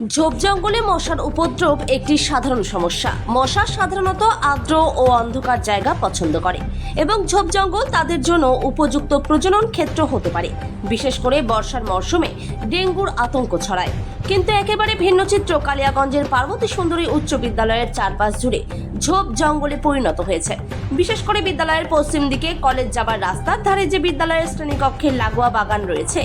ঝোপ জঙ্গলে মশার উপদ্রব একটি সাধারণ সমস্যা। মশা সাধারণত আর্দ্র ও অন্ধকার জায়গা পছন্দ করে এবং ঝোপ জঙ্গল তাদের জন্য উপযুক্ত প্রজনন ক্ষেত্র হতে পারে। বিশেষ করে বর্ষার মরশুমে ডেঙ্গুর আতঙ্ক ছড়ায়। কিন্তু একেবারে ভিন্ন চিত্র কালিয়াগঞ্জের পার্বতী সুন্দরী উচ্চ বিদ্যালয়ের চারপাশ জুড়ে ঝোপ জঙ্গলে পরিণত হয়েছে। বিশেষ করে বিদ্যালয়ের পশ্চিম দিকে কলেজ যাবার রাস্তার ধারে যে বিদ্যালয়ের শ্রেণীকক্ষের লাগোয়া বাগান রয়েছে,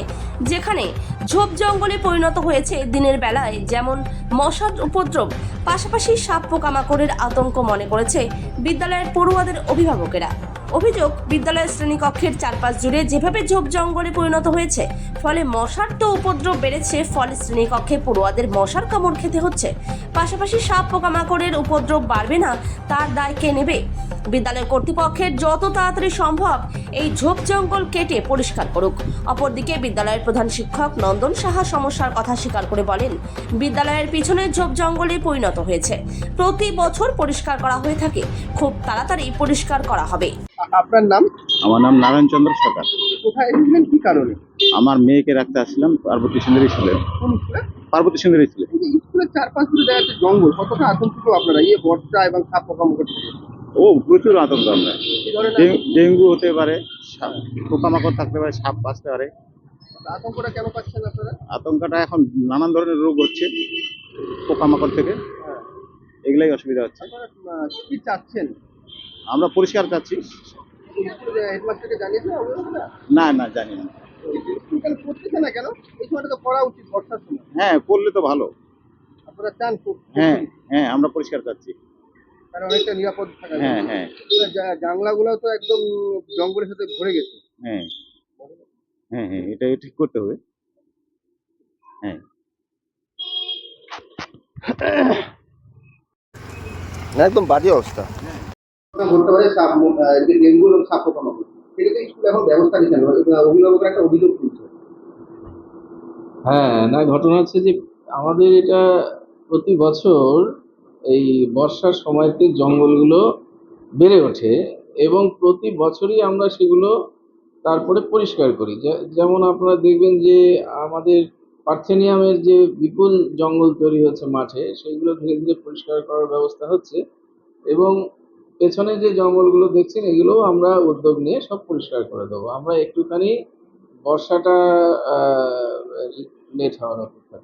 যেখানে ঝোপ জঙ্গলে পরিণত হয়েছে দিনের বেলায়, যেমন মশার উপদ্রব। পাশাপাশি সাপ পোকামাকড়ের আতঙ্ক মনে করেছে বিদ্যালয়ের পড়ুয়াদের অভিভাবকেরা। অভিযোগ, বিদ্যালয়ের শ্রেণীকক্ষের চারপাশ জুড়ে যেভাবে ঝোপ জঙ্গলে পরিণত হয়েছে, ফলে মশার তো উপদ্রব বেড়েছে, ফলে শ্রেণীকক্ষে পড়ুয়াদের মশার কামড় খেতে হচ্ছে। পাশাপাশি সাপ পোকামাকড়ের উপদ্রব বাড়বে না, তার দায় কে নেবে? বিদ্যালয় কর্তৃপক্ষের যত তাড়াতাড়ি সম্ভব এই ঝোপ জঙ্গল কেটে পরিষ্কার করুক। অপরদিকে বিদ্যালয়ের প্রধান শিক্ষক নন্দন সাহা সমস্যার কথা স্বীকার করে বলেন, বিদ্যালয়ের পিছনে ঝোপ জঙ্গলে পরিণত হয়েছে। প্রতি বছর পরিষ্কার করা হয়ে থাকে। খুব তাড়াতাড়ি পরিষ্কার করা হবে। আপনার নাম? আমার নাম নারায়ণ চন্দ্র সরকার। কোথায় এসেছিলেন? কি কারণে? আমার মেয়েকে রাখতে আসলাম পার্বতী সুন্দরী স্কুলে। পার্বতী সুন্দরী স্কুলে। স্কুলের চারপাশ দেখা যাচ্ছে জঙ্গল কতটা আতঙ্কিত আপনারা? এই বর্ষা এবং সাপ পোকামাকড় ও প্রচুর আতঙ্ক আমরা। ডেঙ্গু হতে পারে পোকামাকড় থাকতে পারে সাপ বাঁচতে পারে। আতঙ্কটা কেন পাচ্ছেন আপনারা? আতঙ্কটা এখন নানান ধরনের রোগ হচ্ছে পোকামাকড় থেকে। হ্যাঁ। এগুলাই অসুবিধা হচ্ছে। কি চাচ্ছেন? আমরা পরিষ্কার চাচ্ছি না না জানি না স্কুল না কেন? এই সময়টা তো করা উচিত বর্ষার সময়। হ্যাঁ করলে তো ভালো। আপনারা চান খুব। হ্যাঁ হ্যাঁ আমরা পরিষ্কার চাচ্ছি কারণ অনেকটা নিরাপদ থাকা হ্যাঁ হ্যাঁ। জানলাগুলো তো একদম জঙ্গলের সাথে ভরে গেছে। হ্যাঁ। হ্যাঁ হ্যাঁ এটা ঠিক করতে হবে। হ্যাঁ। একদম বাজে অবস্থা। বলতে পারে সাপ ডেঙ্গু এবং সাপ পোকামাকড় সেটাতে স্কুলে এখন ব্যবস্থা নিচ্ছে অভিভাবকরা একটা অভিযোগ তুলছে। হ্যাঁ না, ঘটনা হচ্ছে যে আমাদের এটা প্রতি বছর এই বর্ষার সময়তে জঙ্গলগুলো বেড়ে ওঠে এবং প্রতি বছরই আমরা সেগুলো তারপরে পরিষ্কার করি। যেমন আপনারা দেখবেন যে আমাদের পার্থেনিয়ামের যে বিপুল জঙ্গল তৈরি হচ্ছে মাঠে, সেগুলো ধীরে ধীরে পরিষ্কার করার ব্যবস্থা হচ্ছে এবং পেছনে যে জঙ্গলগুলো দেখছেন, এগুলোও আমরা উদ্যোগ নিয়ে সব পরিষ্কার করে দেবো। আমরা একটুখানি বর্ষাটা লেট হওয়ার অপেক্ষা